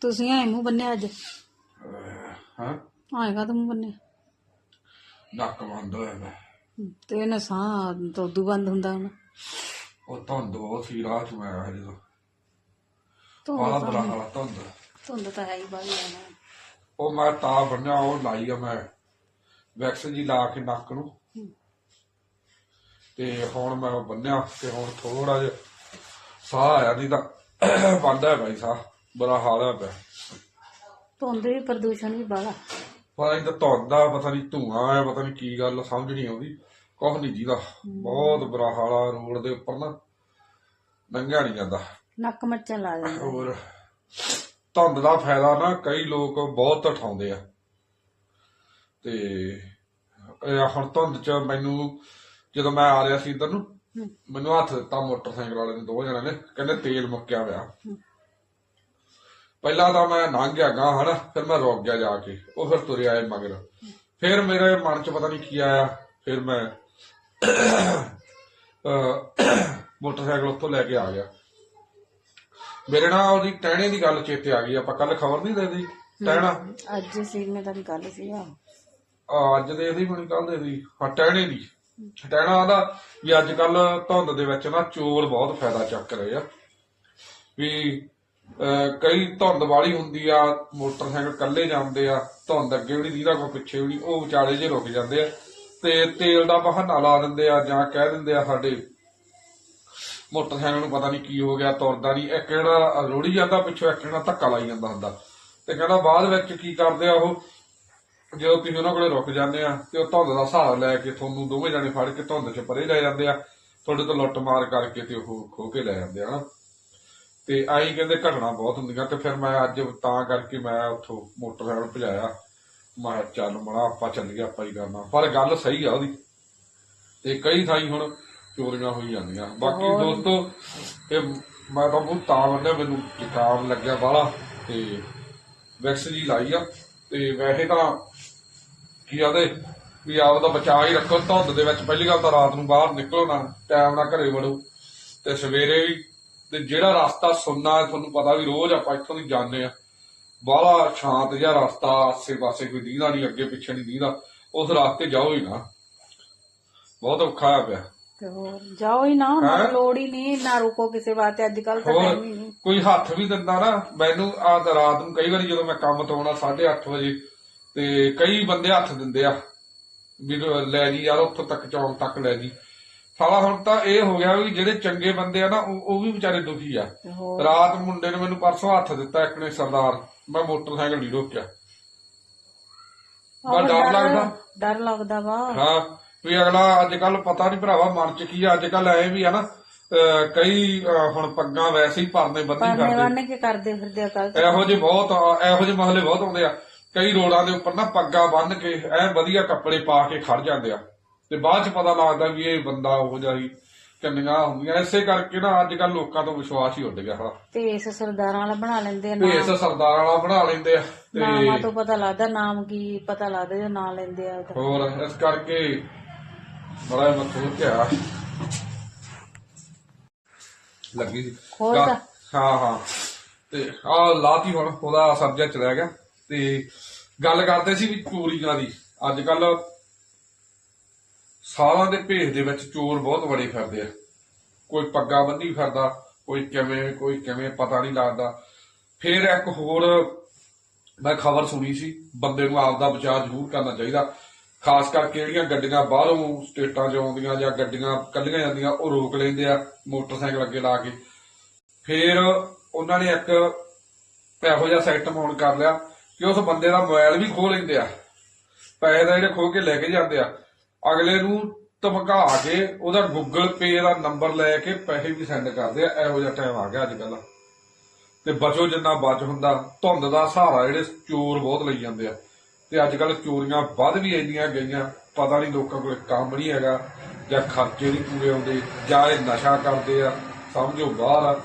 ਤੁਸੀਂ ਐ ਮੂੰਹ ਬੰਨਿਆ ਅੱਜ? ਹਾਂ? ਆਏਗਾ ਤੂੰ ਮੂੰਹ ਬੰਨਿਆ? ਨੱਕ ਬੰਦ ਹੋਇਆ ਮੈਂ। ਤੇ ਇਹਨਾਂ ਸਾਹ ਤੋਂ ਉਦੋਂ ਬੰਦ ਹੁੰਦਾ ਹੁਣ। ਉਹ ਧੁੰਦ ਬਹੁਤ ਸੀ ਰਾਹ ਚ ਮੈਂ ਆਇਆ ਜਦੋਂ। ਧੁੰਦ ਬਾਲਾ ਤਾਂ- ਬੁਰਾ ਹਾਲ ਧੁੰਦ। ਧੁੰਦ ਤਾਂ ਹੈ ਹੀ ਬਾਹਲੀ ਆ ਨਾ। ਉਹ ਮੈਂ ਤਾਂ ਬੰਨਿਆ ਉਹ ਲਾਈ ਆ ਮੈਂ। ਵੈਕਸ ਜੀ ਲਾ ਕੇ ਨੱਕ ਨੂੰ। ਤੇ ਹੁਣ ਮੈਂ ਉਹ ਬੰਨਿਆ ਤੇ ਹੁਣ ਥੋੜਾ ਜਿਹਾ ਸਾਹ ਆਇਆ ਨਹੀਂ ਤਾਂ ਬੰਦ ਹੈ ਭਾਈ ਸਾਹ। ਬੁਰਾ ਹਾਲ ਹੈ ਪਿਆ। ਧੁੰਦ ਵੀ ਪ੍ਰਦੂਸ਼ਣ ਵੀ ਬਾਹਲਾ। ਪਤਾ ਨਹੀਂ ਤਾਂ ਧੁੰਦ ਆ ਪਤਾ ਨਹੀਂ ਧੂਆਂ ਹੈ ਪਤਾ ਨਹੀਂ ਕੀ ਗੱਲ ਸਮਝ ਨਹੀਂ ਆਉਂਦੀ। ਕੁਛ ਨਹੀਂ ਜੀਦਾ ਬਹੁਤ ਬੁਰਾ ਹਾਲ ਆ ਰੋਡ ਦੇ ਉੱਪਰ ਨਾ। ਲੰਘਿਆ ਨਹੀਂ ਜਾਂਦਾ। ਨੱਕ ਮੱਚਣ ਲਾ ਜਾਂਦਾ ਹੋਰ ਧੁੰਦ ਦਾ ਫਾਇਦਾ ਨਾ ਕਈ ਲੋਕ ਬਹੁਤ ਉਠਾਉਂਦੇ ਆ। ਤੇ ਇਹ ਹੁਣ ਧੁੰਦ ਚ ਮੈਨੂੰ ਜਦੋਂ ਮੈਂ ਆ ਰਿਹਾ ਸੀ ਇੱਧਰ ਨੂੰ। ਮੈਨੂੰ ਹੱਥ ਦਿੱਤਾ ਮੋਟਰਸਾਈਕਲ ਵਾਲੇ ਨੇ ਦੋ ਜਣਿਆਂ ਨੇ। ਕਹਿੰਦੇ ਤੇਲ ਮੁੱਕਿਆ ਹੋਇਆ। ਪਹਿਲਾਂ ਤਾਂ ਮੈਂ ਲੰਘ ਗਿਆ ਗਾ ਹਨਾ? ਫਿਰ ਮੈਂ ਰੁਕ ਗਿਆ ਜਾ ਕੇ। ਉਹ ਫਿਰ ਤੁਰੇ ਆਏ ਮਗਰ। ਫਿਰ ਮੇਰੇ ਮਨ ਚ ਪਤਾ ਨਹੀਂ ਕੀ ਆਇਆ। ਫਿਰ ਮੈਂ ਮੋਟਰਸਾਈਕਲ ਉੱਥੋਂ ਲੈ ਕੇ ਆ ਗਿਆ। ਮੇਰੇ ਨਾਲ ਉਹਦੀ ਟਹਿਣੇ ਦੀ ਗੱਲ ਚੇਤੇ ਆ ਗਈ। ਆਪਾਂ ਕੱਲ ਖਬਰ ਨਹੀਂ ਦੇਦੀ ਟਹਿਣਾ? ਅੱਜ ਸੀ ਮੈਂ ਤਾਂ ਗੱਲ ਸੀ ਆ ਅੱਜ ਦੇ ਇਹਦੀ ਬਣੀ ਕੱਲ ਦੇ ਦੀ। ਹਾਂ ਟਹਿਣੇ ਦੀ। ਟਹਿਣਾ ਆਦਾ ਵੀ ਅੱਜ ਕੱਲ ਧੁੰਦ ਦੇ ਵਿੱਚ ਨਾ ਚੋਰ ਬਹੁਤ ਫਾਇਦਾ ਚੱਕ ਰਹੇ ਆ। ਵੀ ਕਈ ਧੁੰਦ ਵਾਲੀ ਹੁੰਦੀ ਆ, ਮੋਟਰਸਾਈਕਲ ਕੱਲੇ ਜਾਂਦੇ ਆ, ਧੁੰਦ ਅੱਗੇ ਵੀ ਨਹੀਂ ਦੀਦਾ ਪਿੱਛੇ ਵੀ ਉਹ ਵਿਚਾਲੇ ਜੇ ਰੁਕ ਜਾਂਦੇ ਆ। ਤੇ ਤੇਲ ਦਾ ਬਹਾਨਾ ਲਾ ਦਿੰਦੇ ਆ ਜਾਂ ਕਹਿ ਦਿੰਦੇ ਆ ਸਾਡੇ ਮੋਟਰਸਾਈਕਲ ਨੂੰ ਪਤਾ ਨਹੀਂ ਕੀ ਹੋ ਗਿਆ, ਤੁਰਦਾ ਨਹੀਂ ਇੱਕ ਜਿਹੜਾ ਰੋੜੀ ਜਾਂਦਾ ਪਿੱਛੋਂ ਇੱਕ ਜਿਹੜਾ ਧੱਕਾ ਲਾਈ ਜਾਂਦਾ ਹੁੰਦਾ। ਤੇ ਕਹਿੰਦਾ ਬਾਅਦ ਵਿੱਚ ਕੀ ਕਰਦੇ ਆ ਉਹ? ਜਦੋਂ ਤੁਸੀਂ ਉਹਨਾਂ ਕੋਲੇ ਰੁਕ ਜਾਂਦੇ ਆ ਤੇ ਉਹ ਧੁੰਦ ਦਾ ਸਹਾਰਾ ਲੈ ਕੇ ਤੁਹਾਨੂੰ ਦੋਵੇਂ ਜਾਣੇ ਫੜ ਕੇ ਧੁੰਦ 'ਚ ਪਰੇ ਲੈ ਜਾਂਦੇ ਆ, ਤੁਹਾਡੇ ਤੋਂ ਲੁੱਟ ਮਾਰ ਕਰਕੇ ਤੇ ਉਹ ਖੋ ਕੇ ਲੈ ਜਾਂਦੇ ਆ, ਹਨਾ? ਤੇ ਆਈ ਕਹਿੰਦੇ ਘਟਨਾ ਬਹੁਤ ਹੁੰਦੀਆਂ ਤੇ ਫਿਰ ਮੈਂ ਅੱਜ ਤਾਂ ਕਰਕੇ ਮੈਂ ਉੱਥੋਂ ਮੋਟਰਸਾਈਕਲ ਭਜਾਇਆ। ਮੈਂ ਚੱਲ ਮਣਾ ਆਪਾਂ ਚੱਲੀਏ ਆਪਾਂ ਹੀ ਕਰਨਾ। ਪਰ ਗੱਲ ਸਹੀ ਆ ਉਹਦੀ। ਤੇ ਕਈ ਥਾਈਂ ਹੁਣ ਚੋਰੀਆਂ ਹੋਈ ਜਾਂਦੀਆਂ। ਬਾਕੀ ਦੋਸਤੋ ਇਹ ਮੈਂ ਤਾਂ ਬਹੁਤ ਤਾਂ ਬੰਦੇ ਮੈਨੂੰ ਜ਼ੁਕਾਮ ਲੱਗਿਆ ਬਾਹਲਾ ਤੇ ਵੈਕਸ ਜੀ ਲਾਈ ਆ। ਤੇ ਵੈਸੇ ਤਾਂ ਕੀ ਆਦੇ ਵੀ ਆਪ ਦਾ ਬਚਾਅ ਹੀ ਰੱਖੋ ਧੁੰਦ ਦੇ ਵਿੱਚ ਪਹਿਲੀ ਗੱਲ ਤਾਂ ਰਾਤ ਨੂੰ ਬਾਹਰ ਨਿਕਲੋ ਨਾ ਟਾਈਮ ਨਾਲ ਘਰੇ ਵੜੋ। ਤੇ ਸਵੇਰੇ ਵੀ ਤੇ ਜਿਹੜਾ ਰਸਤਾ ਸੁਣਨਾ ਤੁਹਾਨੂੰ ਪਤਾ ਵੀ ਰੋਜ਼ ਆਪਾਂ ਇੱਥੋਂ ਦੀ ਜਾਂਦੇ ਆ ਬਾਹਲਾ ਸ਼ਾਂਤ ਜਿਹਾ ਰਸਤਾ ਆਸੇ ਪਾਸੇ ਕੋਈ ਦੀਦਾ ਨਹੀਂ ਅੱਗੇ ਪਿੱਛੇ ਨਹੀਂ ਦੀਦਾ। ਉਸ ਰਸਤੇ ਜਾਓ ਹੀ ਨਾ। ਬਹੁਤ ਔਖਾ ਆ ਪਿਆ। ਤੇ ਹੋਰ ਜਾਓ ਹੀ ਨਾ ਮਤ ਲੋੜ ਹੀ ਨਹੀਂ ਨਾ ਰੁਕੋ ਕਿਸੇ ਵਾਸਤੇ ਅੱਜ ਕੱਲ ਤਾਂ ਹੋਰ ਟਾਈਮ ਹੀ ਨਹੀਂ। ਕੋਈ ਹੱਥ ਵੀ ਦਿੰਦਾ ਨਾ ਮੈਨੂੰ ਆ ਤਾਂ ਰਾਤ ਨੂੰ ਕਈ ਵਾਰੀ ਜਦੋਂ ਮੈਂ ਕੰਮ ਤੋਂ ਆਉਣਾ 8:30 ਵਜੇ ਤੇ ਕਈ ਬੰਦੇ ਹੱਥ ਦਿੰਦੇ ਆ ਵੀ ਲੈ ਜੀ ਯਾਰ ਉੱਥੋਂ ਤੱਕ ਚੌਂਕ ਤੱਕ ਲੈ ਜੀ। ਸਾਲਾ ਹੁਣ ਤਾਂ ਇਹ ਹੋ ਗਿਆ ਵੀ ਜਿਹੜੇ ਚੰਗੇ ਬੰਦੇ ਆ ਨਾ ਉਹ ਵੀ ਵਿਚਾਰੇ ਦੁਖੀ ਆ। ਰਾਤ ਮੁੰਡੇ ਨੇ ਮੈਨੂੰ ਪਰਸੋਂ ਹੱਥ ਦਿੱਤਾ ਇੱਕ ਨੇ ਸਰਦਾਰ ਮੈਂ ਮੋਟਰਸਾਈਕਲ ਨਹੀਂ ਰੋਕਿਆ। ਬੜਾ ਡਰ ਲੱਗਦਾ। ਡਰ ਲੱਗਦਾ ਵਾ। ਹਾਂ ਵੀ ਅਗਲਾ ਅੱਜ ਕੱਲ ਪਤਾ ਨਹੀਂ ਭਰਾਵਾ ਮਨ ਚ ਕੀ ਆ ਅੱਜ ਕੱਲ ਐ ਵੀ ਆ ਨਾ ਕਈ ਹੁਣ ਪੱਗਾਂ ਵੈਸੇ ਹੀ ਪਰਨੇ ਬੰਦੀ ਕਰਦੇ। ਵਾਣੇ ਕੇ ਕਰਦੇ ਫਿਰਦੇ ਆ ਕੱਲ ਇਹੋ ਜਿਹੇ ਬਹੁਤ ਇਹੋ ਜਿਹੇ ਮਹੱਲੇ ਬਹੁਤ ਆਉਂਦੇ ਆ। ਕਈ ਰੋਡਾਂ ਦੇ ਉੱਪਰ ਨਾ ਪੱਗਾਂ ਬੰਨ ਕੇ ਐ ਵਧੀਆ ਕੱਪੜੇ ਪਾ ਕੇ ਖੜ ਜਾਂਦੇ ਆ। ਤੇ ਬਾਅਦ ਚ ਪਤਾ ਲੱਗਦਾ ਵੀ ਇਹ ਬੰਦਾ ਉਹੋ ਹੀ ਕੰਨੀਆਂ ਹੁੰਦੀਆਂ। ਇਸੇ ਕਰਕੇ ਨਾ ਅੱਜ ਕੱਲ ਲੋਕਾਂ ਤੋਂ ਵਿਸ਼ਵਾਸ ਹੀ ਉੱਡ ਗਿਆ ਹਾਂ ਭੇਸ ਸਰਦਾਰਾਂ ਵਾਲਾ ਬਣਾ ਲੈਂਦੇ ਆ ਨਾਮ। ਭੇਸ ਸਰਦਾਰ ਵਾਲਾ ਬਣਾ ਲੈਂਦੇ ਆ ਤੇ ਨਾਮਾਂ ਤੋਂ ਪਤਾ ਲੱਗਦਾ ਨਾਮ ਕੀ ਪਤਾ ਲੱਗਦਾ ਜੋ ਨਾਂ ਲੈਂਦੇ ਆ ਉਹਦਾ। ਹੋਰ ਇਸ ਕਰਕੇ ਬੜਾ ਮਤਲਬ ਕਿਹਾ ਲੱਗੀ ਸੀ। ਹੋਰ ਤਾਂ? ਹਾਂ ਹਾਂ। ਤੇ ਆ ਲਾਤੀ ਹੁਣ ਉਹਦਾ ਸਬਜੈਕਟ ਚਲਾ ਗਿਆ। ਤੇ ਗੱਲ ਕਰਦੇ ਸੀ ਵੀ ਚੋਰੀਆਂ ਦੀ। ਅੱਜ ਕੱਲ ਸਾਲਾਂ ਦੇ ਭੇਸ ਦੇ ਵਿੱਚ ਚੋਰ ਬਹੁਤ ਬੜੇ ਫਿਰਦੇ ਆ। ਕੋਈ ਪੱਗਾ ਬੰਦੀ ਫਿਰਦਾ, ਕੋਈ ਕਿਵੇਂ ਕੋਈ ਕਿਵੇਂ ਪਤਾ ਨਹੀਂ ਲੱਗਦਾ। ਫਿਰ ਇੱਕ ਹੋਰ ਮੈਂ ਖਬਰ ਸੁਣੀ ਸੀ, ਬੰਦੇ ਨੂੰ ਆਪਦਾ ਬਚਾਅ ਜ਼ਰੂਰ ਕਰਨਾ ਚਾਹੀਦਾ। ਖਾਸ ਕਰਕੇ ਜਿਹੜੀਆਂ ਗੱਡੀਆਂ ਬਾਹਰੋਂ ਸਟੇਟਾਂ 'ਚ ਆਉਂਦੀਆਂ ਜਾਂ ਗੱਡੀਆਂ ਕੱਲੀਆਂ ਜਾਂਦੀਆਂ, ਉਹ ਰੋਕ ਲੈਂਦੇ ਆ ਮੋਟਰਸਾਈਕਲ ਅੱਗੇ ਲਾ ਕੇ। ਫਿਰ ਉਹਨਾਂ ਨੇ ਇੱਕ ਇਹੋ ਜਿਹਾ ਸਿਸਟਮ ਹੋਣ ਕਰ ਲਿਆ ਕਿ ਉਸ ਬੰਦੇ ਦਾ ਮੋਬਾਈਲ ਵੀ ਖੋਹ ਲੈਂਦੇ ਆ। ਪੈਸੇ ਦਾ ਜਿਹੜੇ ਖੋਹ ਕੇ ਲੈ ਕੇ ਜਾਂਦੇ ਆ। ਅਗਲੇ ਨੂੰ ਧਮਕਾ ਕੇ ਉਹਦਾ ਗੂਗਲ ਪੇ ਦਾ ਨੰਬਰ ਲੈ ਕੇ ਪੈਸੇ ਵੀ ਸੈਂਡ ਕਰਦੇ ਆ। ਇਹੋ ਜਿਹਾ ਟਾਈਮ ਆ ਗਿਆ ਅੱਜ ਕੱਲ੍ਹ ਤੇ ਬਚੋ ਜਿੰਨਾ ਬਚ ਹੁੰਦਾ। ਧੁੰਦ ਦਾ ਸਹਾਰਾ ਜਿਹੜੇ ਚੋਰ ਬਹੁਤ ਲਈ ਜਾਂਦੇ ਆ। ਤੇ ਅੱਜ ਕੱਲ ਚੋਰੀਆਂ ਵੱਧ ਵੀ ਇੰਨੀਆਂ ਗਈਆਂ। ਪਤਾ ਨਹੀਂ ਲੋਕਾਂ ਕੋਲ ਕੰਮ ਨਹੀਂ ਹੈਗਾ ਜਾਂ ਖਰਚੇ ਨਹੀਂ ਪੂਰੇ ਆਉਂਦੇ ਜਾਂ ਇਹ ਨਸ਼ਾ ਕਰਦੇ ਆ। ਸਮਝੋ ਬਾਹਰ ਆ।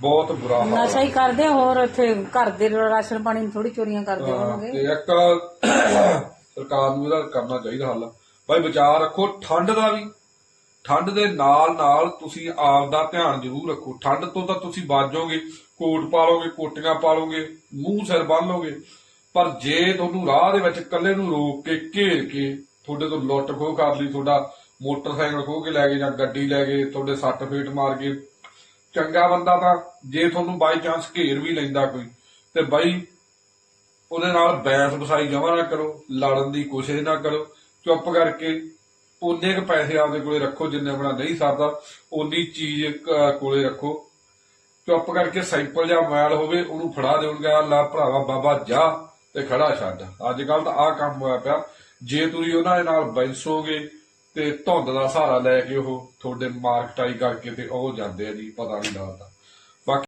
ਬਹੁਤ ਬੁਰਾ ਹਾਲ ਨਸ਼ਾ ਹੀ ਕਰਦੇ ਹੋਰ ਇੱਥੇ ਘਰ ਦੇ ਰਾਸ਼ਨ ਪਾਣੀ ਥੋੜੀ ਚੋਰੀਆਂ ਕਰਦੇ ਹੋਣਗੇ। ਤੇ ਇੱਕ ਸਰਕਾਰ ਨੂੰ ਇਹਦਾ ਕਰਨਾ ਚਾਹੀਦਾ ਹੱਲ। ਭਾਈ ਵਿਚਾਰ ਰੱਖੋ, ਠੰਡ ਦਾ ਵੀ। ਠੰਡ ਦੇ ਨਾਲ ਨਾਲ ਤੁਸੀਂ ਆਪ ਦਾ ਧਿਆਨ ਜ਼ਰੂਰ ਰੱਖੋ। ਠੰਡ ਤੋਂ ਤਾਂ ਤੁਸੀਂ ਬਾਜੋਗੇ, ਕੋਟ ਪਾ ਲਓਗੇ ਕੋਟੀਆਂ ਪਾ ਲਓਗੇ ਮੂੰਹ ਸਿਰ ਬੰਨ ਲਓਗੇ ਪਰ ਜੇ ਤੁਹਾਨੂੰ ਰਾਹ ਦੇ ਵਿੱਚ ਇਕੱਲੇ ਨੂੰ ਰੋਕ ਕੇ ਘੇਰ ਕੇ ਤੁਹਾਡੇ ਤੋਂ ਲੁੱਟ ਖੋਹ ਕਰ ਲਈ, ਤੁਹਾਡਾ ਮੋਟਰਸਾਈਕਲ ਖੋਹ ਕੇ ਲੈ ਗਏ ਜਾਂ ਗੱਡੀ ਲੈ ਗਏ, ਤੁਹਾਡੇ ਸੱਟ ਫੇਟ ਮਾਰ ਕੇ, ਚੰਗਾ ਬੰਦਾ ਤਾਂ ਜੇ ਤੁਹਾਨੂੰ ਬਾਈ ਚਾਂਸ ਘੇਰ ਵੀ ਲੈਂਦਾ ਕੋਈ, ਤੇ ਬਾਈ ਉਹਦੇ ਨਾਲ ਬੈਸ ਬਸਾਈ ਜਮਾ ਨਾ ਕਰੋ, ਲੜਨ ਦੀ ਕੋਸ਼ਿਸ਼ ਨਾ ਕਰੋ। ਚੁੱਪ ਕਰਕੇ ਉਨੇ ਕ ਪੈਸੇ ਆਪਦੇ ਕੋਲੇ ਰੱਖੋ, ਜਿੰਨੇ ਬਣਾ ਨਹੀਂ ਸਰਦਾ ਉਨੀ ਚੀਜ਼ ਕੋਲੇ ਰੱਖੋ। ਚੁੱਪ ਕਰਕੇ ਸਾਈਕਲ ਜਾਂ ਮੈਲ ਹੋਵੇ, ਉਹਨੂੰ ਫੜਾ ਦੇਣ ਗਿਆ ਲਾ ਭਰਾਵਾ, ਬਾਬਾ, ਜਾ ਤੇ ਖੜਾ ਛੱਡ। ਅੱਜ ਕੱਲ ਤਾਂ ਆਹ ਕੰਮ ਹੋਇਆ ਪਿਆ। ਜੇ ਤੁਸੀਂ ਉਹਨਾਂ ਦੇ ਨਾਲ ਬੈਂਸੋਗੇ ਤੇ ਧੁੰਦ ਦਾ ਸਹਾਰਾ ਲੈ ਕੇ ਉਹ ਤੁਹਾਡੇ ਮਾਰਕਟਾਈ ਕਰਕੇ ਤੇ ਉਹ ਜਾਂਦੇ ਆ ਜੀ, ਪਤਾ ਨਹੀਂ ਲੱਗਦਾ।